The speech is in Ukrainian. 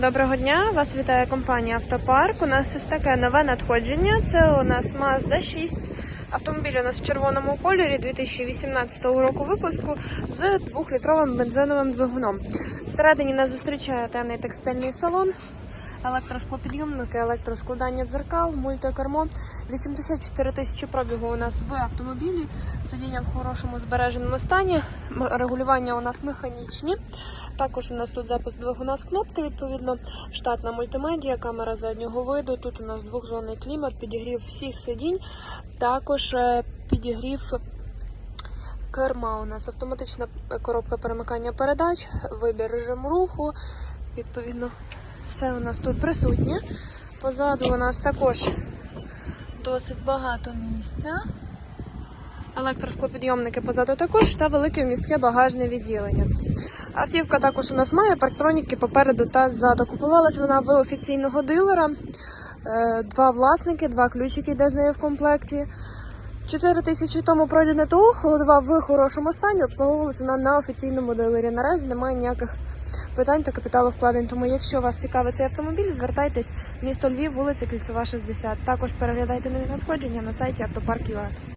Доброго дня! Вас вітає компанія Автопарк. У нас ось таке нове надходження. Це у нас Mazda 6. Автомобіль у нас в червоному кольорі 2018 року випуску з 2-літровим бензиновим двигуном. Всередині нас зустрічає темний текстильний салон, електросклопідйомники, електроскладання дзеркал, мультикермо. 84 тисячі пробігу у нас в автомобілі. Сидіння в хорошому збереженому стані. Регулювання у нас механічні. Також у нас тут запуск двигуна з кнопки, відповідно, штатна мультимедіа, камера заднього виду. Тут у нас двохзонний клімат, підігрів всіх сидінь. Також е, підігрів керма. У нас автоматична коробка перемикання передач, вибір режиму руху. Відповідно, все у нас тут присутнє. Позаду у нас також досить багато місця. Електросклопідйомники позаду також та велике вмістке багажне відділення. Автівка також у нас має парктроніки попереду та ззаду. Купувалась вона в офіційного дилера. Е, Два власники, два ключики йде з нею в комплекті. 4 тисячі тому пройдене ТО, холодова в хорошому стані, обслуговувалася вона на офіційному дилері. Наразі немає ніяких питань та капіталовкладень. Тому, якщо вас цікавить цей автомобіль, звертайтесь місто Львів, вулиця Кільцева, 60. Також переглядайте нові надходження на сайті автопарк.ua.